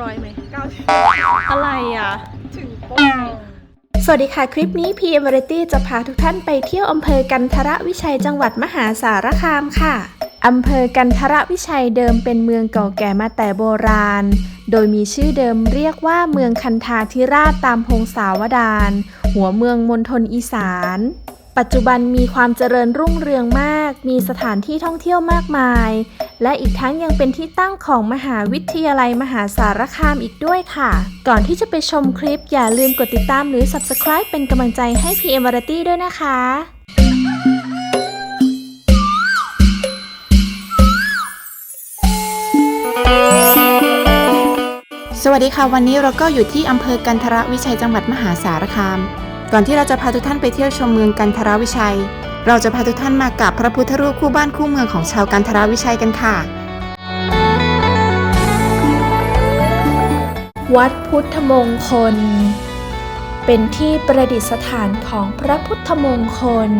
ร้อยไหมเก้าสิบอะไรอะ ถึงโป๊ะสวัสดีค่ะ คลิปนี้ PM Variety จะพาทุกท่านไปเที่ยวอำเภอกันทรวิชัยจังหวัดมหาสารคามค่ะอำเภอกันทรวิชัยเดิมเป็นเมืองเก่าแก่มาแต่โบราณ โดยมีชื่อเดิมเรียกว่าเมืองคันธาธิราชตามพงศาวดารหัวเมืองมณฑลอีสาน ปัจจุบันมีความเจริญรุ่งเรืองมาก มีสถานที่ท่องเที่ยวมากมาย และอีกทั้งยังเป็นที่ตั้งของมหาวิทยาลัยมหาสารคามอีกด้วยค่ะ ก่อนที่จะไปชมคลิป อย่าลืมกดติดตามหรือ Subscribe เป็นกำลังใจให้ PM Variety ด้วยนะคะสวัสดีค่ะ วันนี้เราก็อยู่ที่อำเภอกันทรวิชัยจังหวัดมหาสารคาม ก่อนที่เราจะพาทุกท่านไปเที่ยวชมเมืองกันทราวิชัย เราจะพาทุกท่านมากับพระพุทธรูปคู่บ้านคู่เมืองของชาวกันทราวิชัยกันค่ะ วัดพุทธมงคล เป็นที่ประดิษฐานของพระพุทธมงคล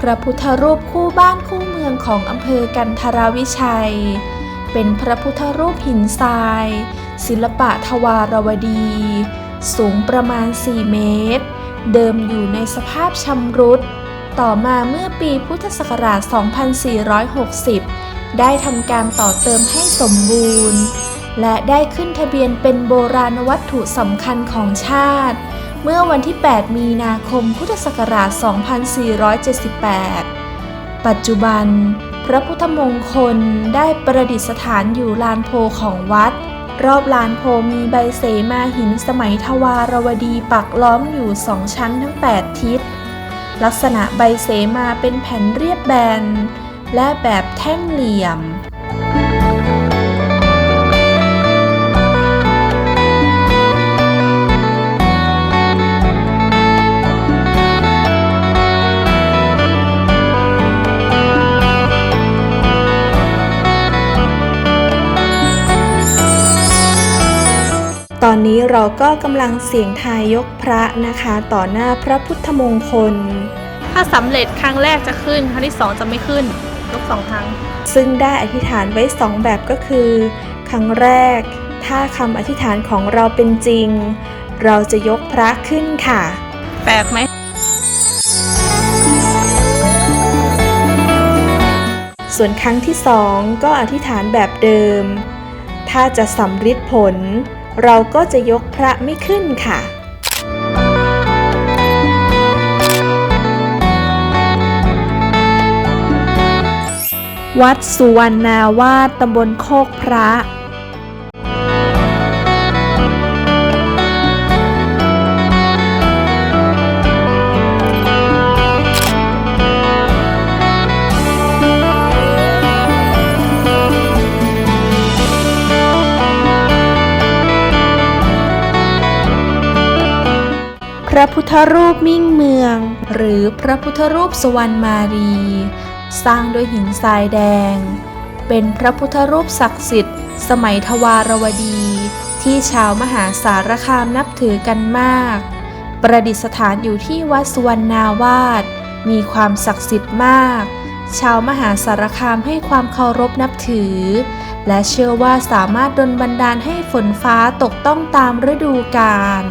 พระพุทธรูปคู่บ้านคู่เมืองของอำเภอกันทราวิชัย เป็นพระพุทธรูปหินทราย ศิลปะทวารวดี สูงประมาณ 4 เมตร เดิมอยู่ในสภาพชำรุด ต่อมาเมื่อปีพุทธศักราช 2460 ได้ทำการต่อเติมให้สมบูรณ์ และได้ขึ้นทะเบียนเป็นโบราณวัตถุสำคัญของชาติ เมื่อวันที่ 8 มีนาคมพุทธศักราช 2478 ปัจจุบัน พระพุทธมงคลได้ประดิษฐานอยู่ลานโพของวัด รอบลานโพมีใบเสมาหินสมัยทวารวดีปักล้อมอยู่สองชั้นทั้ง 8 ทิศ ลักษณะใบเสมาเป็นแผ่นเรียบแบน และแบบแท่งเหลี่ยม ตอนนี้เราก็กำลังเสียงทายยกพระนะคะ ต่อหน้าพระพุทธมงคล ถ้าสำเร็จครั้งแรกจะขึ้น ครั้งที่สองจะไม่ขึ้นยกสองครั้ง ซึ่งได้อธิษฐานไว้สองแบบก็คือ ครั้งแรก ถ้าคำอธิษฐานของเราเป็นจริง เราจะยกพระขึ้นค่ะ แปลกไหมส่วนครั้งที่สองก็อธิษฐานแบบเดิม ถ้าจะสำฤทธิ์ผล เราก็จะยกพระไม่ขึ้นค่ะ วัดสุวรรณาวาสตำบลโคกพระ พระพุทธรูปมิ่งเมือง หรือพระพุทธรูปสวรรณมารี สร้างด้วยหินทรายแดง เป็นพระพุทธรูปศักดิ์สิทธิ์ สมัยทวารวดี ที่ชาวมหาสารคามนับถือกันมาก ประดิษฐานอยู่ที่วัดสุวรรณาวาสมีความศักดิ์สิทธิ์มาก ชาวมหาสารคามให้ความเคารพนับถือ และเชื่อว่าสามารถดลบันดาลให้ฝนฟ้าตกต้องตามฤดูกาล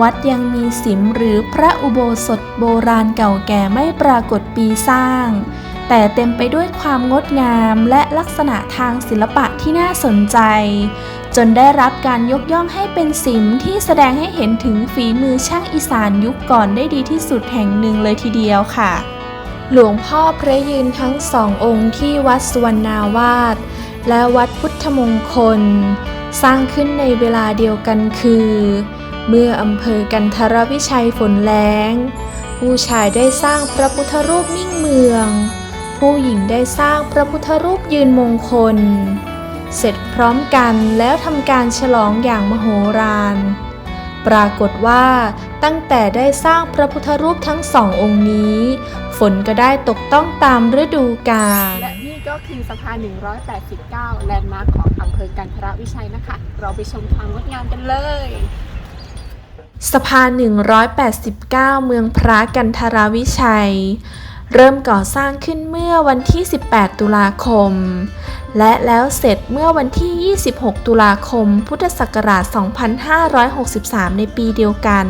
วัดยังมีสิมหรือพระอุโบสถโบราณเก่าแก่ไม่ปรากฏปีสร้าง แต่เต็มไปด้วยความงดงามและลักษณะทางศิลปะที่น่าสนใจ จนได้รับการยกย่องให้เป็นสิมที่แสดงให้เห็นถึงฝีมือช่างอีสานยุคก่อนได้ดีที่สุดแห่งหนึ่งเลยทีเดียวค่ะ หลวงพ่อพระยืนทั้งสององค์ที่วัดสุวรรณาวาสและวัดพุทธมงคล สร้างขึ้นในเวลาเดียวกันคือ เมื่ออำเภอกันทรวิชัยฝนแล้ง ผู้ชายได้สร้างพระพุทธรูปมิ่งเมือง ผู้หญิงได้สร้างพระพุทธรูปยืนมงคล เสร็จพร้อมกันแล้วทำการฉลองอย่างมโหฬารปรากฏว่าตั้งแต่ได้สร้างพระพุทธรูปทั้งสององค์นี้ ฝนก็ได้ตกต้องตามฤดูกาลและนี่ก็คือสะพาน 189 แลนด์มาร์คของอำเภอกันทรวิชัยนะคะ เราไปชมความงดงามกันเลย สะพาน 189 เมืองพระกันทราวิชัย เริ่มก่อสร้างขึ้นเมื่อวันที่ 18 ตุลาคม และแล้วเสร็จเมื่อวันที่ 26 ตุลาคม พุทธศักราช 2563 ในปีเดียวกัน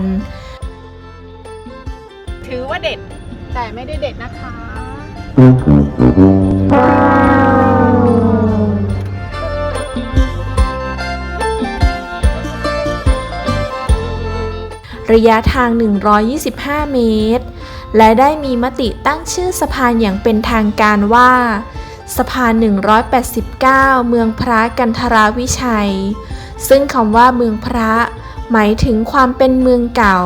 ถือว่าเด็ด แต่ไม่ได้เด็ดนะคะ ระยะทาง 125 เมตร และได้มีมติตั้งชื่อสะพานอย่างเป็นทางการว่า สะพาน 189 เมืองพระกันทราวิชัย ซึ่งคำว่าเมืองพระ หมายถึงความเป็นเมืองเก่า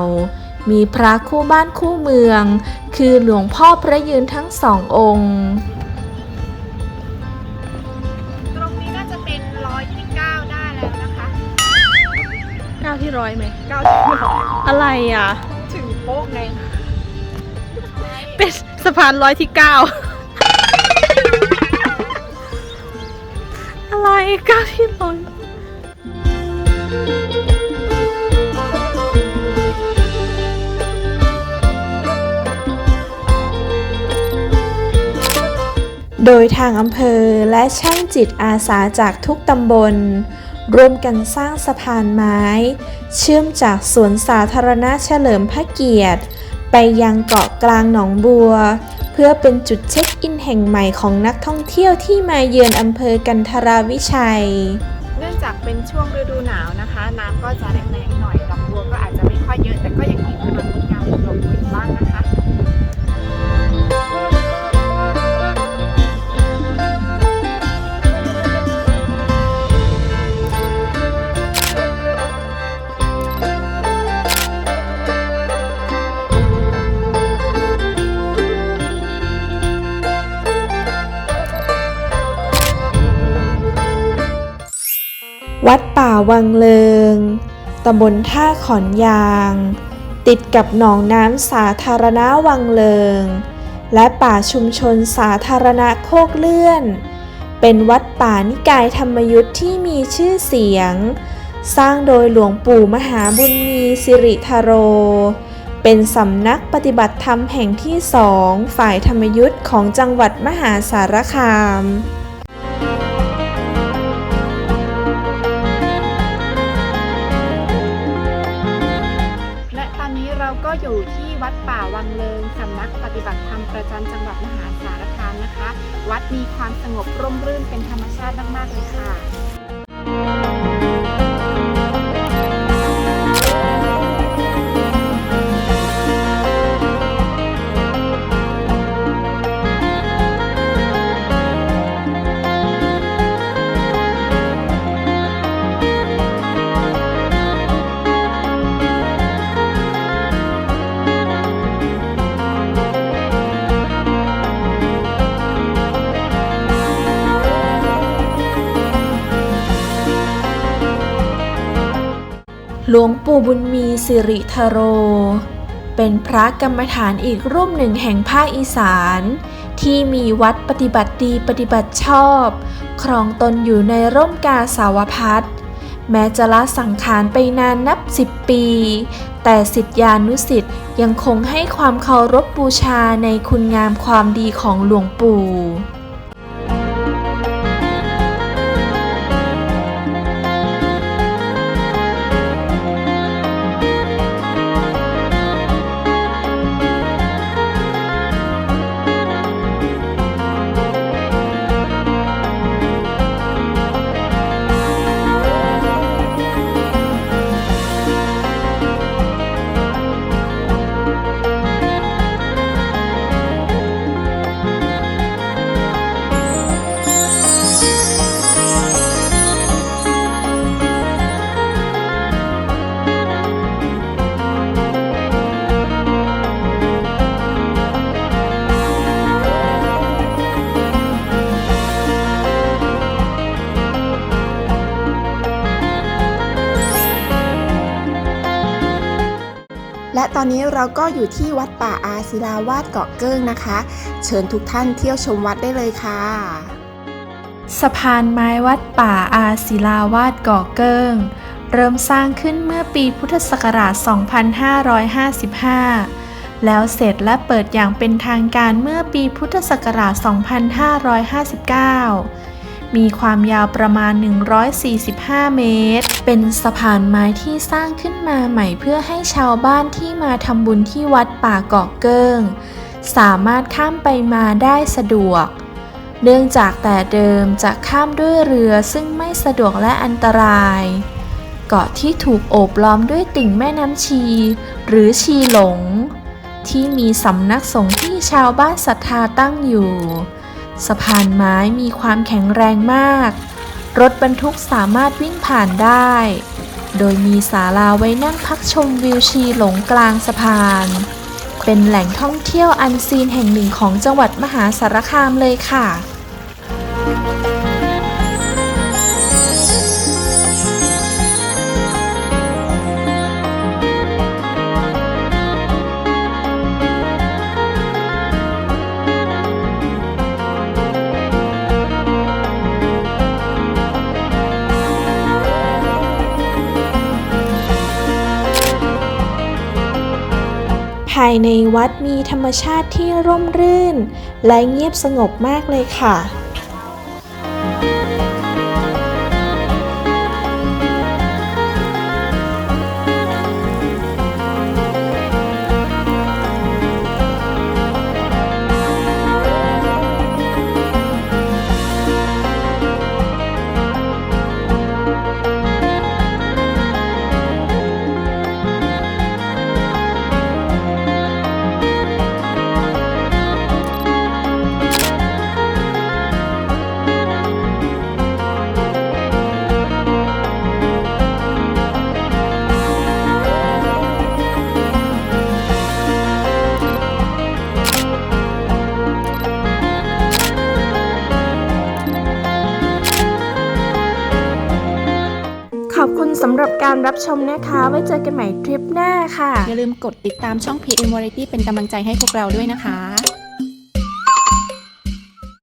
มีพระคู่บ้านคู่เมือง คือหลวงพ่อพระยืนทั้งสององค์ ร้อยไหม9ที่อะไรอะ ถึงโป๊กไงเป็นสะพานร้อยที่เก้าอะไรก้าวที่ร้อยโดยทางอำเภอและช่างจิตอาสาจากทุกตำบล ร่วมกันสร้างสะพานไม้ เชื่อมจากสวนสาธารณะเฉลิมพระเกียรติ ไปยังเกาะกลางหนองบัว เพื่อเป็นจุดเช็คอินแห่งใหม่ของนักท่องเที่ยวที่มาเยือนอำเภอกันทราวิชัย เนื่องจากเป็นช่วงฤดูหนาวนะคะ น้ำก็จะแรงๆหน่อยดอกบัวก็อาจจะไม่ค่อยเยอะแต่ก็ยังมีความงดงามหลง วัดป่าวังเลิง ตำบลท่าขอนยาง ติดกับหนองน้ำสาธารณะวังเลิง และป่าชุมชนสาธารณะโคกเลื่อน เป็นวัดป่านิกายธรรมยุทธ์ที่มีชื่อเสียง สร้างโดยหลวงปู่มหาบุญมีสิริธโร เป็นสำนักปฏิบัติธรรมแห่งที่สองฝ่ายธรรมยุทธ์ของจังหวัดมหาสารคาม ป่าวังเลิงสำนักปฏิบัติธรรมประจำจังหวัดมหาสารคามนะคะ วัดมีความสงบร่มรื่นเป็นธรรมชาติมากๆเลยค่ะ หลวงปู่บุญมีสิริธโร เป็นพระกรรมฐานอีกรูปหนึ่งแห่งภาคอีสาน ที่มีวัดปฏิบัติดีปฏิบัติชอบ ครองตนอยู่ในร่มกาสาวพัฒน์แม้จะละสังขารไปนานนับสิบปี แต่สิทธิานุสิทธิ์ยังคงให้ความเคารพบูชาในคุณงามความดีของหลวงปู่ ตอนนี้เราก็อยู่ที่วัดป่าอาศิลาวาสเกาะเกิ้งนะคะ เชิญทุกท่านเที่ยวชมวัดได้เลยค่ะ สะพานไม้วัดป่าอาศิลาวาสก่อเกิ้ง เริ่มสร้างขึ้นเมื่อปีพุทธศักราช 2555 แล้วเสร็จและเปิดอย่างเป็นทางการเมื่อปีพุทธศักราช 2559 มีความยาวประมาณ 145 เมตร เป็นสะพานไม้ที่สร้างขึ้นมาใหม่เพื่อให้ชาวบ้านที่มาทำบุญที่วัดป่าเกาะเกิ้ง สามารถข้ามไปมาได้สะดวก เนื่องจากแต่เดิมจะข้ามด้วยเรือซึ่งไม่สะดวกและอันตราย เกาะที่ถูกโอบล้อมด้วยติ่งแม่น้ำชี หรือชีหลงที่มีสำนักสงฆ์ที่ชาวบ้านศรัทธาตั้งอยู่ สะพานไม้มีความแข็งแรงมาก รถบรรทุกสามารถวิ่งผ่านได้ โดยมีศาลาไว้นั่งพักชมวิวชีหลงกลางสะพาน เป็นแหล่งท่องเที่ยวอันซีนแห่งหนึ่งของจังหวัดมหาสารคามเลยค่ะ ในวัดมีธรรมชาติที่ร่มรื่น และเงียบสงบมากเลยค่ะ การรับชมนะคะ ไว้เจอกันใหม่ทริปหน้าค่ะ อย่าลืมกดติดตามช่อง PM Variety เป็นกำลังใจให้พวกเราด้วยนะคะ